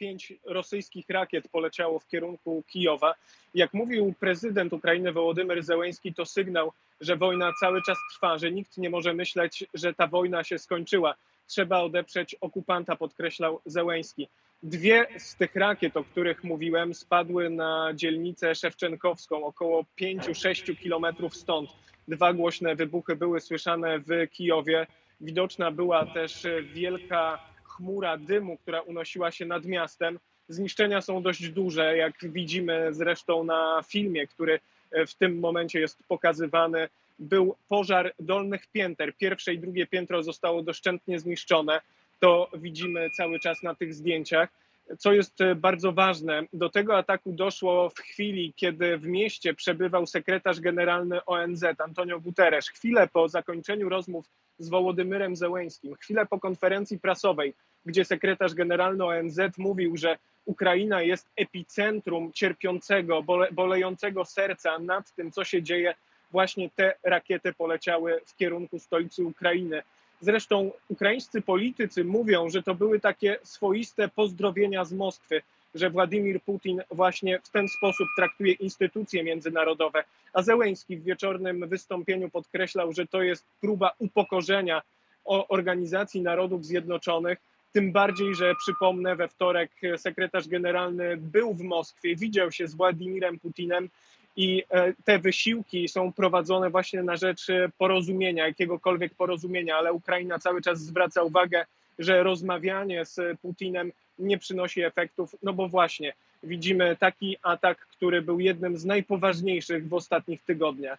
pięć rosyjskich rakiet poleciało w kierunku Kijowa. Jak mówił prezydent Ukrainy Wołodymyr Zełenski, to sygnał, że wojna cały czas trwa, że nikt nie może myśleć, że ta wojna się skończyła. Trzeba odeprzeć okupanta, podkreślał Zełenski. Dwie z tych rakiet, o których mówiłem, spadły na dzielnicę Szewczenkowską, około 5-6 kilometrów stąd. Dwa głośne wybuchy były słyszane w Kijowie. Widoczna była też wielka chmura dymu, która unosiła się nad miastem. Zniszczenia są dość duże, jak widzimy zresztą na filmie, który w tym momencie jest pokazywany. Był pożar dolnych pięter. Pierwsze i drugie piętro zostało doszczętnie zniszczone. To widzimy cały czas na tych zdjęciach. Co jest bardzo ważne, do tego ataku doszło w chwili, kiedy w mieście przebywał sekretarz generalny ONZ Antonio Guterres. Chwilę po zakończeniu rozmów z Wołodymyrem Zełęskim, chwilę po konferencji prasowej, gdzie sekretarz generalny ONZ mówił, że Ukraina jest epicentrum cierpiącego, bole, bolejącego serca nad tym, co się dzieje. Właśnie te rakiety poleciały w kierunku stolicy Ukrainy. Zresztą ukraińscy politycy mówią, że to były takie swoiste pozdrowienia z Moskwy, że Władimir Putin właśnie w ten sposób traktuje instytucje międzynarodowe. A Zełęński w wieczornym wystąpieniu podkreślał, że to jest próba upokorzenia Organizacji Narodów Zjednoczonych. Tym bardziej, że przypomnę, we wtorek sekretarz generalny był w Moskwie, widział się z Władimirem Putinem i te wysiłki są prowadzone właśnie na rzecz porozumienia, jakiegokolwiek porozumienia, ale Ukraina cały czas zwraca uwagę, że rozmawianie z Putinem nie przynosi efektów, no bo właśnie widzimy taki atak, który był jednym z najpoważniejszych w ostatnich tygodniach.